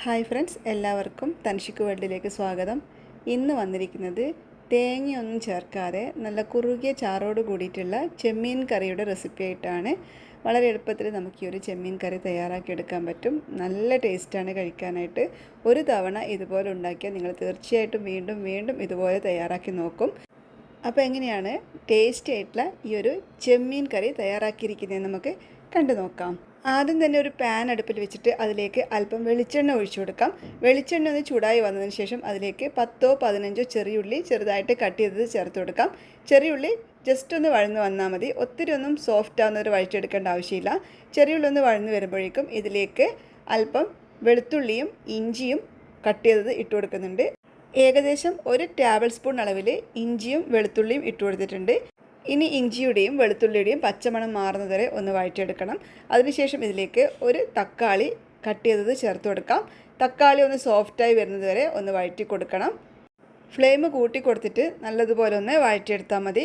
Hi friends എല്ലാവർക്കും തൻഷിക്ക് വേൾഡിലേക്ക് സ്വാഗതം. ഇന്ന് വന്നിരിക്കുന്നത് തേങ്ങയൊന്നും ചേർക്കാതെ നല്ല കുറുകിയ ചാറോട് കൂടിയിട്ടുള്ള ചെമ്മീൻ കറിയുടെ റെസിപ്പി ആയിട്ടാണ്. വളരെ എളുപ്പത്തിൽ നമുക്ക് ഈ ഒരു ചെമ്മീൻ കറി തയ്യാറാക്കി എടുക്കാൻ പറ്റും. നല്ല ടേസ്റ്റാണ് കഴിക്കാനായിട്ട്. ഒരു തവണ ഇതുപോലെ ഉണ്ടാക്കിയാൽ നിങ്ങൾ തീർച്ചയായിട്ടും വീണ്ടും വീണ്ടും ഇതുപോലെ തയ്യാറാക്കി നോക്കും. അപ്പോൾ എങ്ങനെയാണ് ടേസ്റ്റി ആയിട്ടുള്ള ഈ ഒരു ചെമ്മീൻ കറി തയ്യാറാക്കിയിരിക്കുന്നത് നമുക്ക് കണ്ടു നോക്കാം. ആദ്യം തന്നെ ഒരു പാൻ അടുപ്പിൽ വെച്ചിട്ട് അതിലേക്ക് അല്പം വെളിച്ചെണ്ണ ഒഴിച്ചു കൊടുക്കാം. വെളിച്ചെണ്ണ ഒന്ന് ചൂടായി വന്നതിന് ശേഷം അതിലേക്ക് പത്തോ പതിനഞ്ചോ ചെറിയുള്ളി ചെറുതായിട്ട് കട്ട് ചെയ്തത് ചേർത്ത് കൊടുക്കാം. ചെറിയുള്ളി ജസ്റ്റ് ഒന്ന് വഴന്ന് വന്നാൽ മതി. ഒത്തിരി ഒന്നും സോഫ്റ്റ് ആവുന്നവർ വഴിച്ചെടുക്കേണ്ട ആവശ്യമില്ല. ചെറിയുള്ളി ഒന്ന് വഴന്ന് വരുമ്പോഴേക്കും ഇതിലേക്ക് അല്പം വെളുത്തുള്ളിയും ഇഞ്ചിയും കട്ട് ചെയ്തത് ഇട്ട് കൊടുക്കുന്നുണ്ട്. ഏകദേശം ഒരു ടേബിൾ സ്പൂൺ അളവിൽ ഇഞ്ചിയും വെളുത്തുള്ളിയും ഇട്ട് കൊടുത്തിട്ടുണ്ട്. ഇനി ഇഞ്ചിയുടെയും വെളുത്തുള്ളിയുടെയും പച്ചമണം മാറുന്നത് വരെ ഒന്ന് വഴറ്റിയെടുക്കണം. അതിനുശേഷം ഇതിലേക്ക് ഒരു തക്കാളി കട്ട് ചെയ്തത് ചേർത്ത് കൊടുക്കാം. തക്കാളി ഒന്ന് സോഫ്റ്റായി വരുന്നത് വരെ ഒന്ന് വഴറ്റി കൊടുക്കണം. ഫ്ലെയിം കൂട്ടി കൊടുത്തിട്ട് നല്ലതുപോലെ ഒന്ന് വഴറ്റിയെടുത്താൽ മതി.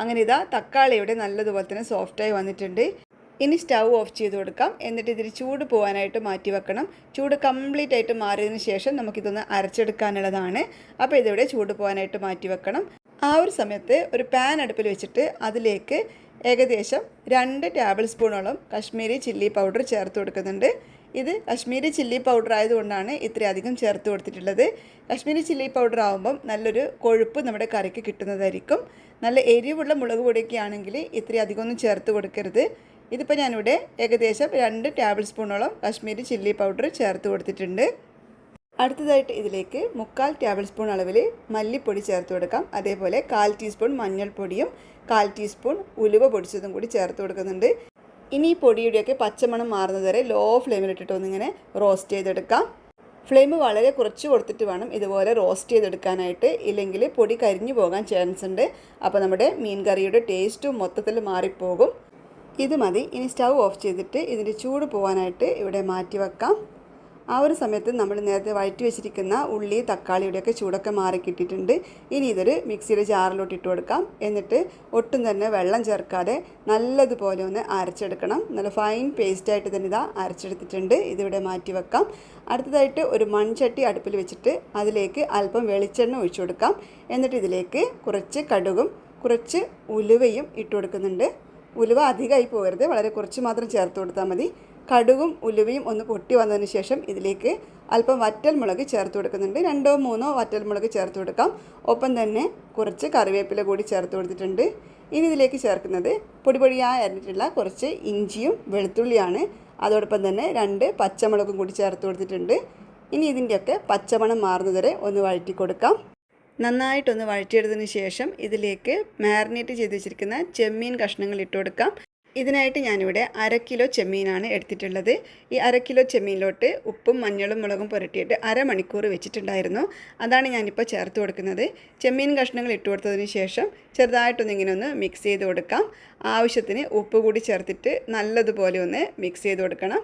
അങ്ങനെ ഇതാ തക്കാളിയുടെ നല്ലതുപോലെ തന്നെ സോഫ്റ്റായി വന്നിട്ടുണ്ട്. ഇനി സ്റ്റൗ ഓഫ് ചെയ്ത് കൊടുക്കാം. എന്നിട്ട് ഇതിൽ ചൂട് പോകാനായിട്ട് മാറ്റി വെക്കണം. ചൂട് കംപ്ലീറ്റ് ആയിട്ട് മാറിയതിന് ശേഷം നമുക്കിതൊന്ന് അരച്ചെടുക്കാനുള്ളതാണ്. അപ്പോൾ ഇതിവിടെ ചൂട് പോകാനായിട്ട് മാറ്റി വെക്കണം. ആ ഒരു സമയത്ത് ഒരു പാൻ അടുപ്പിൽ വെച്ചിട്ട് അതിലേക്ക് ഏകദേശം രണ്ട് ടേബിൾ സ്പൂണോളം കശ്മീരി ചില്ലി പൗഡർ ചേർത്ത് കൊടുക്കുന്നുണ്ട്. ഇത് കശ്മീരി ചില്ലി പൗഡർ ആയതുകൊണ്ടാണ് ഇത്രയധികം ചേർത്ത് കൊടുത്തിട്ടുള്ളത്. കശ്മീരി ചില്ലി പൗഡർ ആകുമ്പം നല്ലൊരു കൊഴുപ്പ് നമ്മുടെ കറിക്ക് കിട്ടുന്നതായിരിക്കും. നല്ല എരിവുള്ള മുളക് പൊടിയൊക്കെ ആണെങ്കിൽ ഇത്രയധികം ഒന്നും ചേർത്ത് കൊടുക്കരുത്. ഇതിപ്പോൾ ഞാനിവിടെ ഏകദേശം രണ്ട് ടേബിൾ സ്പൂണോളം കശ്മീരി ചില്ലി പൗഡർ ചേർത്ത് കൊടുത്തിട്ടുണ്ട്. അടുത്തതായിട്ട് ഇതിലേക്ക് മുക്കാൽ ടേബിൾ സ്പൂൺ അളവിൽ മല്ലിപ്പൊടി ചേർത്ത് കൊടുക്കാം. അതേപോലെ കാൽ ടീസ്പൂൺ മഞ്ഞൾപ്പൊടിയും കാൽ ടീസ്പൂൺ ഉലുവ പൊടിച്ചതും കൂടി ചേർത്ത് കൊടുക്കുന്നുണ്ട്. ഇനി ഈ പൊടിയുടെയൊക്കെ പച്ചമണം മാറുന്നത് വരെ ലോ ഫ്ലെയിമിലിട്ടിട്ട് ഒന്നിങ്ങനെ റോസ്റ്റ് ചെയ്തെടുക്കാം. ഫ്ലെയിം വളരെ കുറച്ച് കൊടുത്തിട്ട് വേണം ഇതുപോലെ റോസ്റ്റ് ചെയ്തെടുക്കാനായിട്ട്. ഇല്ലെങ്കിൽ പൊടി കരിഞ്ഞു പോകാൻ ചാൻസ് ഉണ്ട്. അപ്പോൾ നമ്മുടെ മീൻ കറിയുടെ ടേസ്റ്റും മൊത്തത്തിൽ മാറിപ്പോകും. ഇത് മതി. ഇനി സ്റ്റൗ ഓഫ് ചെയ്തിട്ട് ഇതിന്റെ ചൂട് പോകാനായിട്ട് ഇവിടെ മാറ്റി വെക്കാം ആ ഒരു സമയത്ത് നമ്മൾ നേരത്തെ വഴറ്റി വെച്ചിരിക്കുന്ന ഉള്ളി തക്കാളിയുടെയൊക്കെ ചൂടൊക്കെ മാറി കിട്ടിയിട്ടുണ്ട്. ഇനി ഇതൊരു മിക്സിയുടെ ജാറിലോട്ട് ഇട്ട് കൊടുക്കാം. എന്നിട്ട് ഒട്ടും തന്നെ വെള്ളം ചേർക്കാതെ നല്ലതുപോലെ ഒന്ന് അരച്ചെടുക്കണം. നല്ല ഫൈൻ പേസ്റ്റായിട്ട് തന്നെ ഇതാ അരച്ചെടുത്തിട്ടുണ്ട്. ഇതിവിടെ മാറ്റി വെക്കാം. അടുത്തതായിട്ട് ഒരു മൺചട്ടി അടുപ്പിൽ വെച്ചിട്ട് അതിലേക്ക് അല്പം വെളിച്ചെണ്ണ ഒഴിച്ചു കൊടുക്കാം. എന്നിട്ട് ഇതിലേക്ക് കുറച്ച് കടുകും കുറച്ച് ഉലുവയും ഇട്ട് കൊടുക്കുന്നുണ്ട്. ഉലുവ അധികമായി പോകരുത്. വളരെ കുറച്ച് മാത്രം ചേർത്ത് കൊടുത്താൽ മതി. കടുകും ഉലുവയും ഒന്ന് പൊട്ടി വന്നതിന് ശേഷം ഇതിലേക്ക് അല്പം വറ്റൽ മുളക് ചേർത്ത് കൊടുക്കുന്നുണ്ട്. രണ്ടോ മൂന്നോ വറ്റൽ മുളക് ചേർത്ത് കൊടുക്കാം. ഒപ്പം തന്നെ കുറച്ച് കറിവേപ്പില കൂടി ചേർത്ത് കൊടുത്തിട്ടുണ്ട്. ഇനി ഇതിലേക്ക് ചേർക്കുന്നത് പൊടി പൊടിയായി അരിഞ്ഞിട്ടുള്ള കുറച്ച് ഇഞ്ചിയും വെളുത്തുള്ളിയാണ്. അതോടൊപ്പം തന്നെ രണ്ട് പച്ചമുളകും കൂടി ചേർത്ത് കൊടുത്തിട്ടുണ്ട്. ഇനി ഇതിന്റെയൊക്കെ പച്ചമണം മാറുന്നതുവരെ ഒന്ന് വഴറ്റി കൊടുക്കാം. നന്നായിട്ടൊന്ന് വഴറ്റിയെടുത്തതിന് ശേഷം ഇതിലേക്ക് മാരിനേറ്റ് ചെയ്ത് വെച്ചിരിക്കുന്ന ചെമ്മീൻ കഷ്ണങ്ങൾ ഇട്ട് കൊടുക്കാം. ഇതിനായിട്ട് ഞാനിവിടെ അര കിലോ ചെമ്മീനാണ് എടുത്തിട്ടുള്ളത്. ഈ അര കിലോ ചെമ്മീനിലോട്ട് ഉപ്പും മഞ്ഞളും മുളകും പുരട്ടിയിട്ട് അരമണിക്കൂർ വെച്ചിട്ടുണ്ടായിരുന്നു. അതാണ് ഞാനിപ്പോൾ ചേർത്ത് കൊടുക്കുന്നത്. ചെമ്മീൻ കഷ്ണങ്ങൾ ഇട്ട് കൊടുത്തതിന് ശേഷം ചെറുതായിട്ടൊന്ന് ഇങ്ങനെ ഒന്ന് മിക്സ് ചെയ്ത് കൊടുക്കാം. ആവശ്യത്തിന് ഉപ്പ് കൂടി ചേർത്തിട്ട് നല്ലതുപോലെ ഒന്ന് മിക്സ് ചെയ്ത് കൊടുക്കണം.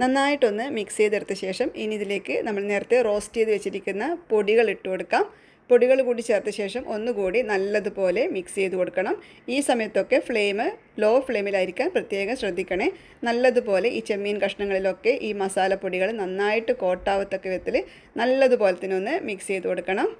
നന്നായിട്ടൊന്ന് മിക്സ് ചെയ്തെടുത്ത ശേഷം ഇനി ഇതിലേക്ക് നമ്മൾ നേരത്തെ റോസ്റ്റ് ചെയ്ത് വെച്ചിരിക്കുന്ന പൊടികൾ ഇട്ട് കൊടുക്കാം. പൊടികൾ കൂടി ചേർത്ത ശേഷം ഒന്നുകൂടി നല്ലതുപോലെ മിക്സ് ചെയ്ത് കൊടുക്കണം. ഈ സമയത്തൊക്കെ ഫ്ലെയിം ലോ ഫ്ലെയിമിലായിരിക്കാൻ പ്രത്യേകം ശ്രദ്ധിക്കണേ. നല്ലതുപോലെ ഈ ചെമ്മീൻ കഷ്ണങ്ങളിലൊക്കെ ഈ മസാലപ്പൊടികൾ നന്നായിട്ട് കോട്ടാവത്തക്ക വിധത്തിൽ നല്ലതുപോലെ തന്നെ ഒന്ന് മിക്സ് ചെയ്ത് കൊടുക്കണം.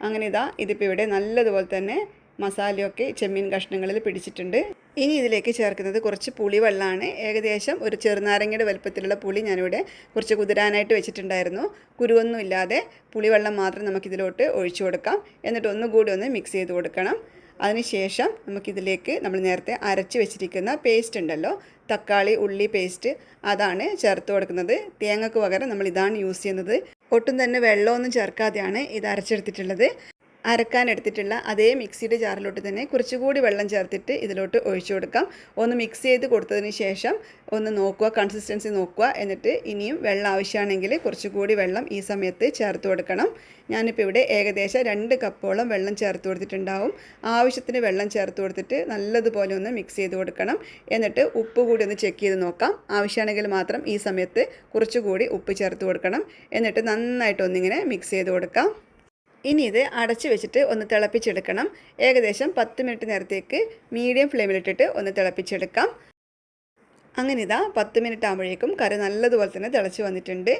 അങ്ങനെ ഇതാ ഇതിപ്പോൾ ഇവിടെ നല്ലതുപോലെ തന്നെ മസാലയൊക്കെ ചെമ്മീൻ കഷ്ണങ്ങളിൽ പിടിച്ചിട്ടുണ്ട്. ഇനി ഇതിലേക്ക് ചേർക്കുന്നത് കുറച്ച് പുളിവെള്ളമാണ് ഏകദേശം ഒരു ചെറുനാരങ്ങയുടെ വലുപ്പത്തിലുള്ള പുളി ഞാനിവിടെ കുറച്ച് കുതിരാനായിട്ട് വെച്ചിട്ടുണ്ടായിരുന്നു. കുരുവൊന്നുമില്ലാതെ പുളിവെള്ളം മാത്രം നമുക്കിതിലോട്ട് ഒഴിച്ചു കൊടുക്കാം. എന്നിട്ട് ഒന്നുകൂടി ഒന്ന് മിക്സ് ചെയ്ത് കൊടുക്കണം. അതിനുശേഷം നമുക്കിതിലേക്ക് നമ്മൾ നേരത്തെ അരച്ച് വെച്ചിരിക്കുന്ന പേസ്റ്റ് ഉണ്ടല്ലോ തക്കാളി ഉള്ളി പേസ്റ്റ് അതാണ് ചേർത്ത് കൊടുക്കുന്നത്. തേങ്ങക്ക് പകരം നമ്മൾ ഇതാണ് യൂസ് ചെയ്യുന്നത്. ഒട്ടും തന്നെ വെള്ളമൊന്നും ചേർക്കാതെയാണ് ഇത് അരച്ചെടുത്തിട്ടുള്ളത്. അരക്കാൻ എടുത്തിട്ടുള്ള അതേ മിക്സിയുടെ ജാറിലോട്ട് തന്നെ കുറച്ചുകൂടി വെള്ളം ചേർത്തിട്ട് ഇതിലോട്ട് ഒഴിച്ചു കൊടുക്കാം. ഒന്ന് മിക്സ് ചെയ്ത് കൊടുത്തതിന് ശേഷം ഒന്ന് നോക്കുക കൺസിസ്റ്റൻസി നോക്കുക. എന്നിട്ട് ഇനിയും വെള്ളം ആവശ്യമാണെങ്കിൽ കുറച്ചുകൂടി വെള്ളം ഈ സമയത്ത് ചേർത്ത് കൊടുക്കണം. ഞാനിപ്പോൾ ഇവിടെ ഏകദേശം രണ്ട് കപ്പോളം വെള്ളം ചേർത്ത് കൊടുത്തിട്ടുണ്ടാവും. ആവശ്യത്തിന് വെള്ളം ചേർത്ത് കൊടുത്തിട്ട് നല്ലതുപോലെ ഒന്ന് മിക്സ് ചെയ്ത് കൊടുക്കണം. എന്നിട്ട് ഉപ്പ് കൂടി ഒന്ന് ചെക്ക് ചെയ്ത് നോക്കാം. ആവശ്യമാണെങ്കിൽ മാത്രം ഈ സമയത്ത് കുറച്ചുകൂടി ഉപ്പ് ചേർത്ത് കൊടുക്കണം. എന്നിട്ട് നന്നായിട്ട് ഒന്നിങ്ങനെ മിക്സ് ചെയ്ത് കൊടുക്കാം. ഇനി ഇത് അടച്ചു വെച്ചിട്ട് ഒന്ന് തിളപ്പിച്ചെടുക്കണം. ഏകദേശം പത്ത് മിനിറ്റ് നേരത്തേക്ക് മീഡിയം ഫ്ലെയിമിലിട്ടിട്ട് ഒന്ന് തിളപ്പിച്ചെടുക്കാം. അങ്ങനെ ഇതാ പത്ത് മിനിറ്റ് ആകുമ്പോഴേക്കും കറി നല്ലതുപോലെ തന്നെ തിളച്ച് വന്നിട്ടുണ്ട്.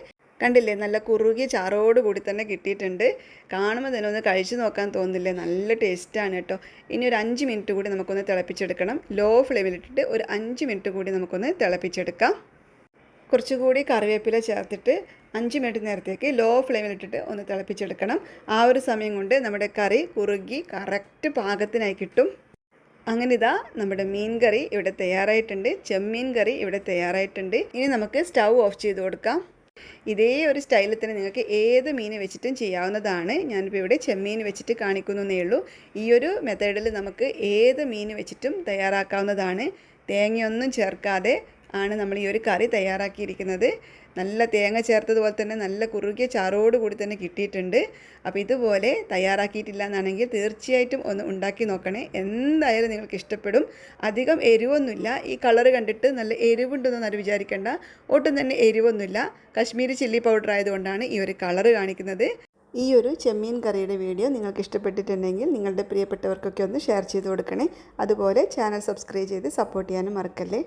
കണ്ടില്ലേ നല്ല കുറുകിയ ചാറോട് കൂടി തന്നെ കിട്ടിയിട്ടുണ്ട്. കാണുമ്പോൾ തന്നെ ഒന്ന് കഴിച്ചു നോക്കാൻ തോന്നുന്നില്ലേ? നല്ല ടേസ്റ്റാണ് കേട്ടോ. ഇനി ഒരു അഞ്ച് മിനിറ്റ് കൂടി നമുക്കൊന്ന് തിളപ്പിച്ചെടുക്കണം. ലോ ഫ്ലെയിമിലിട്ടിട്ട് ഒരു അഞ്ച് മിനിറ്റ് കൂടി നമുക്കൊന്ന് തിളപ്പിച്ചെടുക്കാം. കുറച്ചുകൂടി കറിവേപ്പില ചേർത്തിട്ട് അഞ്ച് മിനിറ്റ് നേരത്തേക്ക് ലോ ഫ്ലെയിമിലിട്ടിട്ട് ഒന്ന് തിളപ്പിച്ചെടുക്കണം. ആ ഒരു സമയം കൊണ്ട് നമ്മുടെ കറി കുറുകി കറക്റ്റ് പാകത്തിനായി കിട്ടും. അങ്ങനെ ഇതാ നമ്മുടെ മീൻ കറി ഇവിടെ തയ്യാറായിട്ടുണ്ട്. ചെമ്മീൻ കറി ഇവിടെ തയ്യാറായിട്ടുണ്ട്. ഇനി നമുക്ക് സ്റ്റൗ ഓഫ് ചെയ്ത് കൊടുക്കാം. ഇതേ ഒരു സ്റ്റൈലിൽ തന്നെ നിങ്ങൾക്ക് ഏത് മീൻ വെച്ചിട്ടും ചെയ്യാവുന്നതാണ്. ഞാനിപ്പോൾ ഇവിടെ ചെമ്മീൻ വെച്ചിട്ട് കാണിക്കുന്നേ ഉള്ളൂ. ഈ ഒരു മെത്തേഡിൽ നമുക്ക് ഏത് മീൻ വെച്ചിട്ടും തയ്യാറാക്കാവുന്നതാണ്. തേങ്ങയൊന്നും ചേർക്കാതെ ആണ് നമ്മൾ ഈ ഒരു കറി തയ്യാറാക്കിയിരിക്കുന്നത്. നല്ല തേങ്ങ ചേർത്തതുപോലെ തന്നെ നല്ല കുറുകിയ ചാറോട് കൂടി തന്നെ കിട്ടിയിട്ടുണ്ട്. അപ്പോൾ ഇതുപോലെ തയ്യാറാക്കിയിട്ടില്ല എന്നാണെങ്കിൽ തീർച്ചയായിട്ടും ഒന്ന് ഉണ്ടാക്കി നോക്കണേ. എന്തായാലും നിങ്ങൾക്ക് ഇഷ്ടപ്പെടും. അധികം എരിവൊന്നുമില്ല. ഈ കളറ് കണ്ടിട്ട് നല്ല എരിവുണ്ടെന്നൊന്നും അത് വിചാരിക്കേണ്ട. ഒട്ടും തന്നെ എരിവൊന്നുമില്ല. കശ്മീരി ചില്ലി പൗഡർ ആയതുകൊണ്ടാണ് ഈ ഒരു കളറ് കാണിക്കുന്നത്. ഈ ഒരു ചെമ്മീൻ കറിയുടെ വീഡിയോ നിങ്ങൾക്ക് ഇഷ്ടപ്പെട്ടിട്ടുണ്ടെങ്കിൽ നിങ്ങളുടെ പ്രിയപ്പെട്ടവർക്കൊക്കെ ഒന്ന് ഷെയർ ചെയ്ത് കൊടുക്കണേ. അതുപോലെ ചാനൽ സബ്സ്ക്രൈബ് ചെയ്ത് സപ്പോർട്ട് ചെയ്യാനും മറക്കല്ലേ?